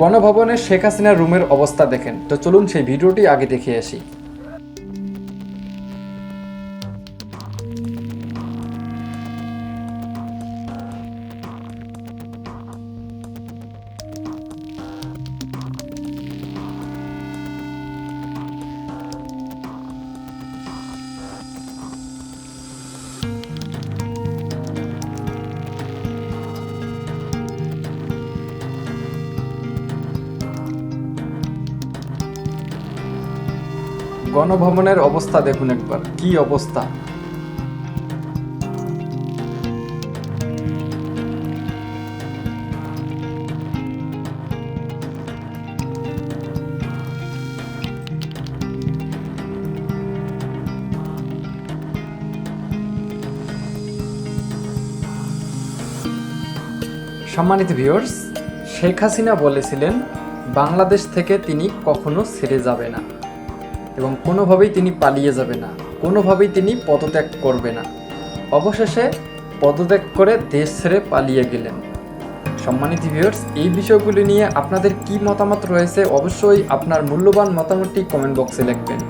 গণভবনে শেখ হাসিনার রুমের অবস্থা দেখেন। তো চলুন সেই ভিডিওটি আগে দেখে আসি। গণভবনের অবস্থা দেখুন একবার। কি অবস্থা? সম্মানিত ভিউয়ার্স, শেখ হাসিনা বলেছিলেন, বাংলাদেশ থেকে তিনি কখনো ছেড়ে যাবে না। এবং কোনোভাবেই তিনি পালিয়ে যাবে না, কোনোভাবেই তিনি পদত্যাগ করবে না। অবশেষে পদত্যাগ করে দেশ ছেড়ে পালিয়ে গেলেন। সম্মানিত ভিউয়ার্স এই বিষয়গুলি নিয়ে আপনাদের কি মতামত রয়েছে অবশ্যই আপনার মূল্যবান মতামতটি কমেন্ট বক্সে লিখবেন।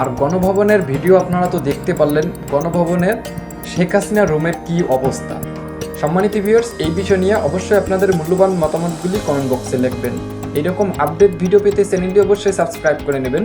আর গণভবনের ভিডিও আপনারা তো দেখতে পারলেন, গণভবনের শেখ হাসিনা রুমের কি অবস্থা? সম্মানিত ভিউয়ার্স এই বিষয় নিয়ে অবশ্যই আপনাদের মূল্যবান মতামতগুলি কমেন্ট বক্সে লিখবেন। এরকম আপডেট ভিডিও পেতে চ্যানেলটি অবশ্যই সাবস্ক্রাইব করে নেবেন।